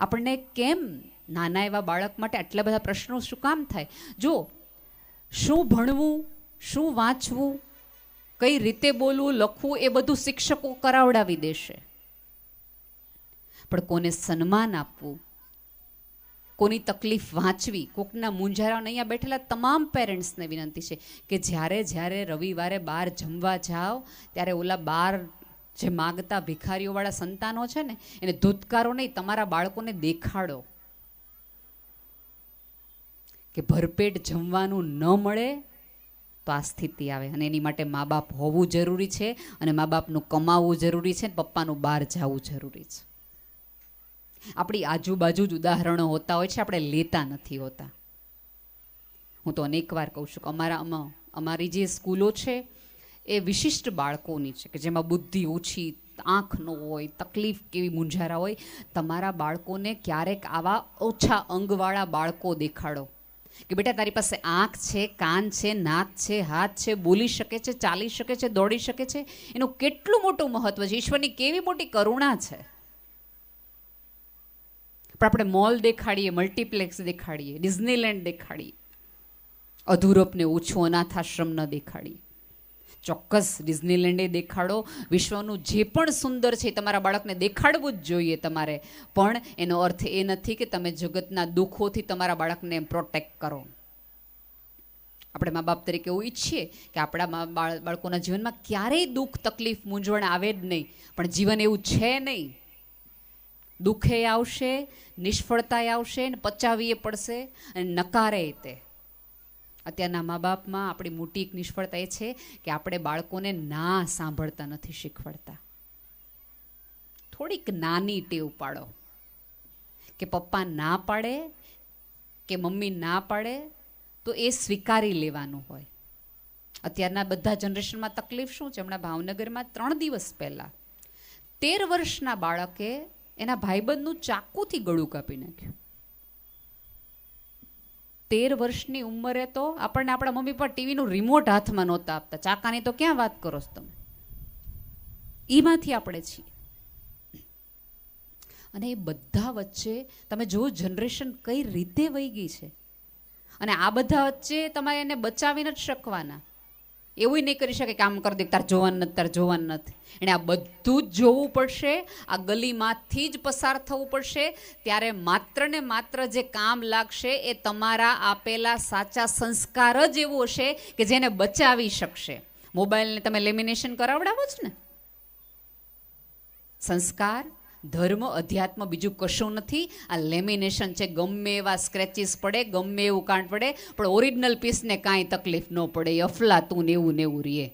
આપણને કેમ નાના એવા બાળક માટે આટલા બધા પ્રશ્નો, શું કામ થાય? જો, શું ભણવું, શું વાંચવું, કઈ રીતે બોલવું, લખવું, એ બધું શિક્ષકો કરાવડાવી દેશે. પણ કોને સન્માન આપવું? કોની તકલીફ વાંચવી? કોકના મૂંઝારાને અહીંયા બેઠેલા તમામ પેરેન્ટ્સને વિનંતી છે કે જ્યારે જ્યારે રવિવારે બહાર જમવા જાઓ, ત્યારે ઓલા બાર જે માગતા ભિખારીઓવાળા સંતાનો છે ને, એને ધૂતકારો નહીં, તમારા બાળકોને દેખાડો. કે ભરપેટ જમવાનું ન મળે તો આ સ્થિતિ આવે અને એની માટે મા બાપ હોવું જરૂરી છે અને મા બાપનું કમાવવું જરૂરી છે ને પપ્પાનું બહાર જવું જરૂરી છે. આપણી આજુબાજુ જ ઉદાહરણો હોતા હોય છે, આપણે લેતા નથી હોતા. હું તો અનેક વાર કહું છું કે અમારા અમારી જે સ્કૂલો છે એ વિશિષ્ટ બાળકોની છે કે જેમાં બુદ્ધિ ઓછી, આંખ ન હોય, તકલીફ કેવી મૂંઝારા હોય, તમારા બાળકોને ક્યારેક આવા ઓછા અંગવાળા બાળકો દેખાડો. કે બેટા, તારી પાસે આંખ છે, કાન છે, નાક છે, હાથ છે, બોલી શકે છે, ચાલી શકે છે, દોડી શકે છે. એનું કેટલું મોટું મહત્વ છે? ઈશ્વરની કેવી મોટી કરુણા છે? પણ આપણે મોલ દેખાડીએ, મલ્ટીપ્લેક્સ દેખાડીએ, ડિઝનીલેન્ડ દેખાડીએ, અધૂરપને ઓછું અનાથાશ્રમ ન દેખાડીએ. ચોક્કસ ડિઝનીલેન્ડે દેખાડો. વિશ્વનું જે પણ સુંદર છે તમારા બાળકને દેખાડવું જ જોઈએ તમારે. પણ એનો અર્થ એ નથી કે તમે જગતના દુઃખોથી તમારા બાળકને પ્રોટેક્ટ કરો. આપણે મા બાપ તરીકે એવું ઈચ્છીએ કે આપણા બાળકોના જીવનમાં ક્યારેય દુઃખ તકલીફ મૂંઝવણ આવે જ નહીં. પણ જીવન એવું છે નહીં. દુઃખે આવશે, નિષ્ફળતાએ આવશે ને પચાવીએ પડશે અને નકારે તે. અત્યારના મા બાપમાં આપણી મોટી એક નિષ્ફળતા એ છે કે આપણે બાળકોને ના સાંભળતા નથી શીખવાડતા. થોડીક નાની ટેવ પાડો કે પપ્પા ના પાડે, કે મમ્મી ના પાડે, તો એ સ્વીકારી લેવાનું હોય. અત્યારના બધા જનરેશનમાં તકલીફ શું છે? હમણાં ભાવનગરમાં ત્રણ દિવસ પહેલાં તેર વર્ષના બાળકે એના ભાઈબંધનું ચાકુથી ગળું કાપી નાખ્યું. તેર વર્ષની ઉંમરે તો આપણને આપણા મમ્મી પણ ટીવીનું રિમોટ હાથમાં નહોતા આપતા. ચાકાની તો ક્યાં વાત કરો તમે? એમાંથી આપણે છીએ. અને એ બધા વચ્ચે તમે જો જનરેશન કઈ રીતે વહી ગઈ છે? અને આ બધા વચ્ચે તમારે એને બચાવી નથી શકવાના. એવું નહીં કરી શકે કે આમ કરી દે તાર જોવાનું નથી, તાર જોવાનું નથી. એણે આ બધું જ જોવું પડશે, આ ગલીમાંથી જ પસાર થવું પડશે, ત્યારે માત્ર ને માત્ર જે કામ લાગશે એ તમારા આપેલા સાચા સંસ્કાર જ એવું હશે કે જેને બચાવી શકશે. મોબાઈલને તમે લેમિનેશન કરાવડાવો છો ને. સંસ્કાર ધર્મ અધ્યાત્મ બીજું કશું નથી. આ લેમિનેશન છે, ગમે એવા સ્ક્રેચીસ પડે, ગમે એવું કાંડ પડે, પણ ઓરિજિનલ પીસને કાંઈ તકલીફ ન પડે અફલાતું ને એવું ને એવું રીએ.